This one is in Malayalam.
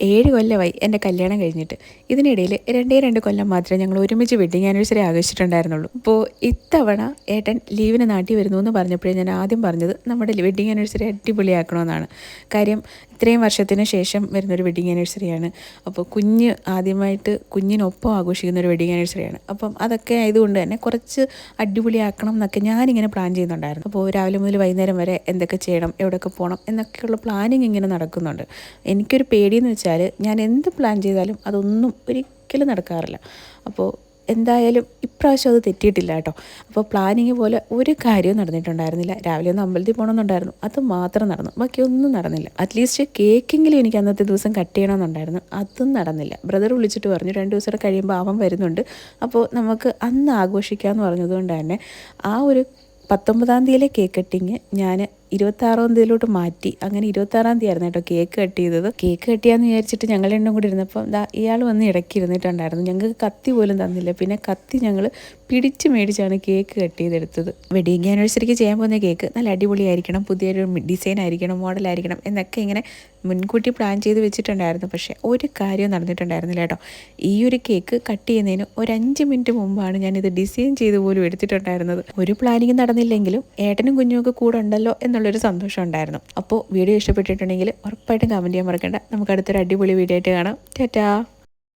ഏഴ് കൊല്ലമായി എന്റെ കല്യാണം കഴിഞ്ഞിട്ട്. ഇതിനിടയിൽ രണ്ടേ രണ്ട് കൊല്ലം മാത്രമേ ഞങ്ങൾ ഒരുമിച്ച് വെഡിങ് ആനിവേഴ്സറി ആഘോഷിച്ചിട്ടുണ്ടായിരുന്നുള്ളൂ. അപ്പോൾ ഇത്തവണ ഏട്ടൻ ലീവിന് നാട്ടിൽ വരുന്നു എന്ന് പറഞ്ഞപ്പോഴേ ഞാൻ ആദ്യം പറഞ്ഞത് നമ്മുടെ വെഡിങ് ആനിവേഴ്സറി അടിപൊളിയാക്കണമെന്നാണ്. കാര്യം ഇത്രയും വർഷത്തിന് ശേഷം വരുന്നൊരു വെഡിങ് ആനിവേഴ്സറിയാണ്. അപ്പോൾ കുഞ്ഞ് ആദ്യമായിട്ട് കുഞ്ഞിനൊപ്പം ആഘോഷിക്കുന്ന ഒരു വെഡിങ് ആനിവേഴ്സറിയാണ്. അപ്പം അതൊക്കെ ആയതുകൊണ്ട് തന്നെ കുറച്ച് അടിപൊളിയാക്കണം എന്നൊക്കെ ഞാനിങ്ങനെ പ്ലാൻ ചെയ്യുന്നുണ്ടായിരുന്നു. അപ്പോൾ രാവിലെ മുതൽ വൈകുന്നേരം വരെ എന്തൊക്കെ ചെയ്യണം എവിടെയൊക്കെ പോകണം എന്നൊക്കെയുള്ള പ്ലാനിങ് ഇങ്ങനെ നടക്കുന്നുണ്ട്. എനിക്കൊരു പേടിയെന്ന് വെച്ചാൽ ഞാൻ എന്ത് പ്ലാൻ ചെയ്താലും അതൊന്നും ഒരിക്കലും നടക്കാറില്ല. അപ്പോൾ എന്തായാലും ഇപ്രാവശ്യം അത് തെറ്റിയിട്ടില്ല കേട്ടോ. അപ്പോൾ പ്ലാനിങ് പോലെ ഒരു കാര്യവും നടന്നിട്ടുണ്ടായിരുന്നില്ല. രാവിലെ ഒന്ന് അമ്പലത്തിൽ പോകണമെന്നുണ്ടായിരുന്നു. അത് മാത്രം നടന്നു. ബാക്കിയൊന്നും നടന്നില്ല. അറ്റ്ലീസ്റ്റ് കേക്കെങ്കിലും എനിക്ക് അന്നത്തെ ദിവസം കട്ട് ചെയ്യണമെന്നുണ്ടായിരുന്നു. അതും നടന്നില്ല. ബ്രദർ വിളിച്ചിട്ട് പറഞ്ഞു രണ്ട് ദിവസം കഴിയുമ്പോൾ അവൻ വരുന്നുണ്ട്. അപ്പോൾ നമുക്ക് അന്ന് ആഘോഷിക്കാമെന്ന് പറഞ്ഞതുകൊണ്ട് തന്നെ ആ ഒരു പത്തൊമ്പതാം തീയതിയിലെ കേക്ക് കട്ടിങ് ഞാൻ ഇരുപത്താറാം തീയതിയിലോട്ട് മാറ്റി. അങ്ങനെ ഇരുപത്താറാം തീയതി ആയിരുന്നു കേട്ടോ കേക്ക് കട്ട് ചെയ്തത്. കേക്ക് കട്ടിയാന്ന് വിചാരിച്ചിട്ട് ഞങ്ങൾ രണ്ടും കൂടി ഇരുന്നപ്പോൾ ദാ ഇയാൾ വന്ന് ഇടയ്ക്ക് ഇരുന്നിട്ടുണ്ടായിരുന്നു. ഞങ്ങൾക്ക് കത്തി പോലും തന്നില്ല. പിന്നെ കത്തി ഞങ്ങൾ പിടിച്ച് മേടിച്ചാണ് കേക്ക് കട്ട് ചെയ്തെടുത്തത്. വെഡിങ് ആനിവേഴ്സറിക്ക് ചെയ്യാൻ പോകുന്ന കേക്ക് നല്ല അടിപൊളിയായിരിക്കണം. പുതിയൊരു ഡിസൈൻ ആയിരിക്കണം മോഡലായിരിക്കണം എന്നൊക്കെ ഇങ്ങനെ മുൻകൂട്ടി പ്ലാൻ ചെയ്ത് വെച്ചിട്ടുണ്ടായിരുന്നു. പക്ഷേ ഒരു കാര്യം നടന്നിട്ടുണ്ടായിരുന്നില്ല കേട്ടോ. ഈ ഒരു കേക്ക് കട്ട് ചെയ്യുന്നതിന് ഒരു അഞ്ച് മിനിറ്റ് മുമ്പാണ് ഞാനിത് ഡിസൈൻ ചെയ്ത് പോലും എടുത്തിട്ടുണ്ടായിരുന്നത്. ഒരു പ്ലാനിങ് നടന്നില്ലെങ്കിലും ഏട്ടനും കുഞ്ഞുമൊക്കെ കൂടെ ഉണ്ടല്ലോ എന്നുള്ളൊരു സന്തോഷം ഉണ്ടായിരുന്നു അപ്പോൾ വീഡിയോ ഇഷ്ടപ്പെട്ടിട്ടുണ്ടെങ്കിൽ ഉറപ്പായിട്ടും കമന്റ് ചെയ്യാൻ മറക്കണ്ട. നമുക്ക് അടുത്തൊരു അടിപൊളി വീഡിയോ ആയിട്ട് കാണാം. ടാറ്റാ.